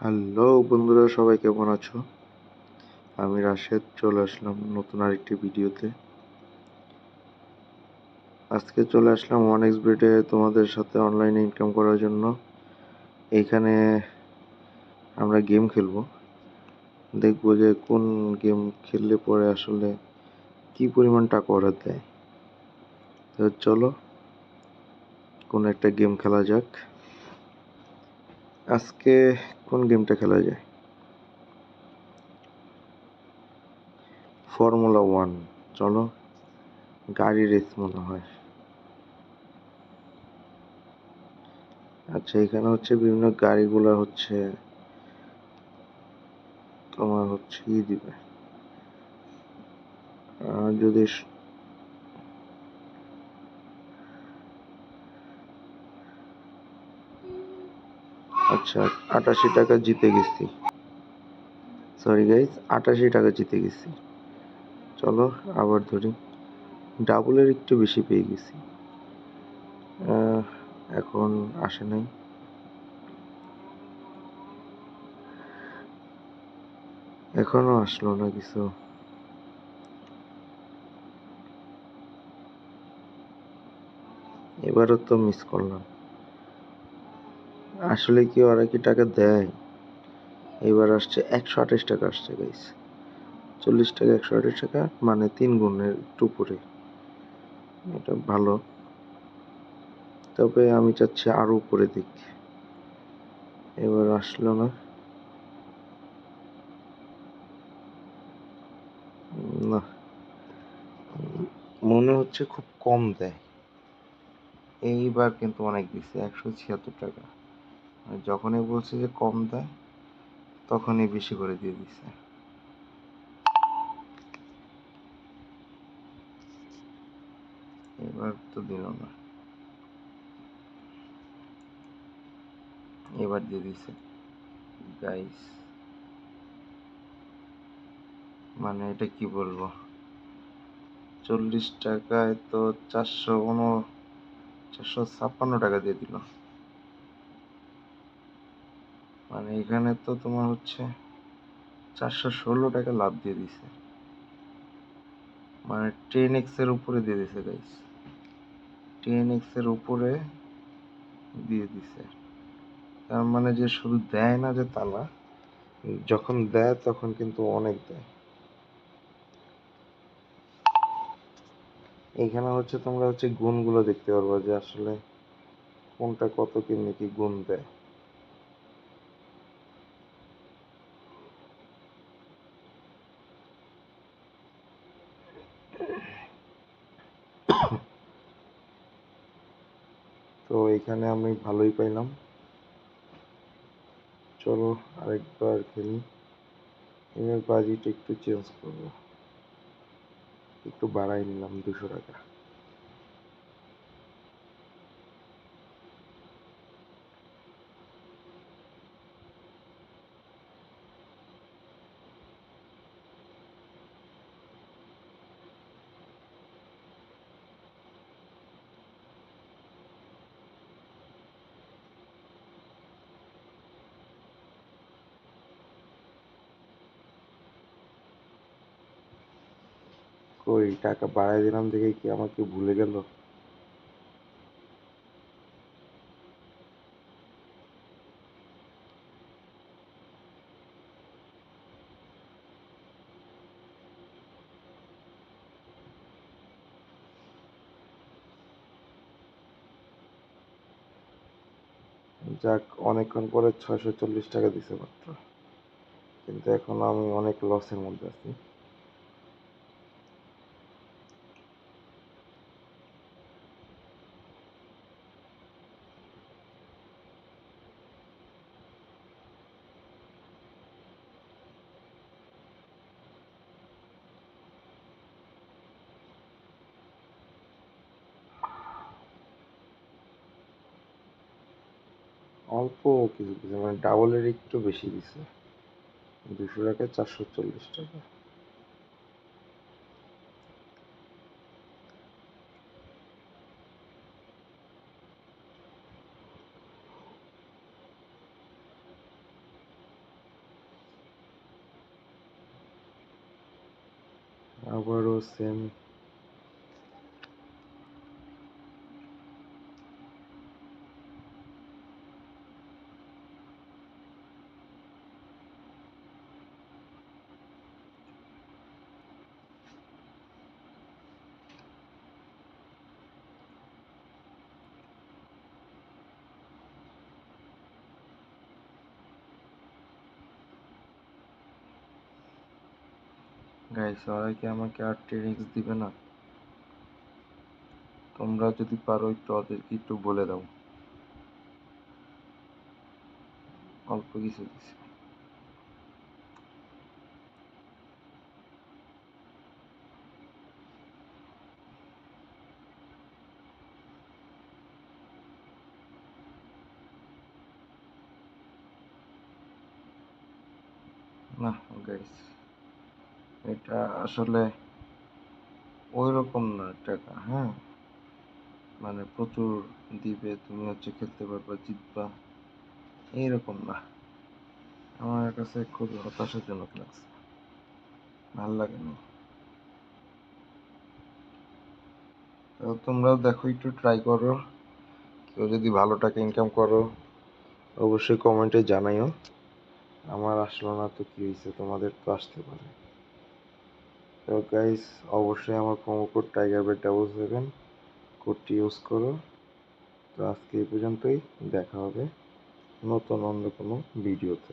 Hello বন্ধুরা, সবাই কেমন আছো? আমি রাশেদ, চলে আসলাম নতুন আরেকটি ভিডিওতে। আজকে চলে আসলাম ওয়ান এক্স বেডে তোমাদের সাথে অনলাইনে ইনকাম করার জন্য। এইখানে আমরা গেম খেলব। দেখব যে কোন গেম খেললে পরে আসলে কি পরিমাণ টাকা অর্ডার দেয়। তো চলো, কোন একটা গেম খেলা যাক। আজকে কোন গেমটা খেলা যায়? Formula one. চলো, গাড়ি রেস মনে হয়। আচ্ছা এখানে হচ্ছে বিভিন্ন গাড়িগুলো হচ্ছে তোমার হচ্ছে ই দিবে। যদি আচ্ছা আটাশি টাকা জিতে গেছি। সরি গাইজ আটাশি টাকা জিতে গেছি। চলো, আবার ধরি। ডাবলের একটু বেশি পেয়ে গেছি। এখন আসে নাই। এখনও আসলো না কিছু। এবারও তো মিস করলাম। আসলে কি ওরা কি টাকা দেয়? এবার আসছে একশো আঠাশ টাকা আসছে গাইস চল্লিশ টাকা, একশো আঠাশ টাকা মানে তিন গুণের উপরে এটা ভালো। তবে আমি চাচ্ছি আরও উপরে দিক। এবার আসলো না। না। মনে হচ্ছে খুব কম দেয়। এইবার কিন্তু অনেক দিচ্ছে একশো ছিয়াত্তর টাকা। যখনই বলছে যে কম দেয়, তখনই বেশি করে দিয়ে দিচ্ছে এবার তো দিল না। এবার দিয়ে দিছে। গাইস মানে এটা কি বলব? চল্লিশ টাকায় তো চারশো উন চারশো ছাপ্পান্ন টাকা দিয়ে দিল। মানে এখানে তো তোমার হচ্ছে চারশো ষোলো টাকা লাভ দিয়ে দিছে। মানে টেন এক্সের উপরে দিয়ে দিছে গাইস টেন এক্সের উপরে দিয়ে দিছে। তার মানে যে শুধু দেয় না যে তা না যখন দেয় তখন কিন্তু অনেক দেয়। এখানে হচ্ছে তোমরা হচ্ছে গুণগুলো দেখতে পারবা যে আসলে কোনটা কত কিনে কি গুণ দেয়। তো এখানে আমি ভালোই পাইলাম। চলো আরেকবার খেলি। এবার বাজিটা একটু চেঞ্জ করব। একটু বাড়াই নিলাম দুশো টাকা। কই, টাকা বাড়াই দিলাম দেখে কি আমাকে ভুলে গেল? যাক, অনেকক্ষণ পরে ছয়শো চল্লিশ টাকা দিছে মাত্র। কিন্তু এখন আমি অনেক লসের মধ্যে আছি। অল্প কিছু কিছু মানে ডাবলের একটু বেশি দিছে। দুশো টাকায় চারশো চল্লিশ টাকা। আবারও সেম গাইস ওরা কি আমাকে আর ট্রেনিংস দিবে না। তোমরা যদি পারো একটু ওদেরকে একটু বলে দাও। অল্প কিছু দিছে। না গাইস এটা আসলে ওই রকম না টাকা হ্যাঁ? মানে প্রচুর দিবে, তুমি হচ্ছে খেলতে পারবা, জিতবা, এইরকম না। আমার কাছে খুব হতাশাজনক লাগছে। ভালো লাগে না। তো তোমরাও দেখো, একটু ট্রাই করো। কেউ যদি ভালো টাকা ইনকাম করো, অবশ্যই কমেন্টে জানাইও। আমার আসলো না তো কি হয়েছে তোমাদের তো আসতে পারে। তো গাইস অবশ্যই আমার promo code tiger bed double seven কোডটি ইউজ করো। তো আজকে এই পর্যন্তই, দেখা হবে নতুন অন্য কোনো ভিডিওতে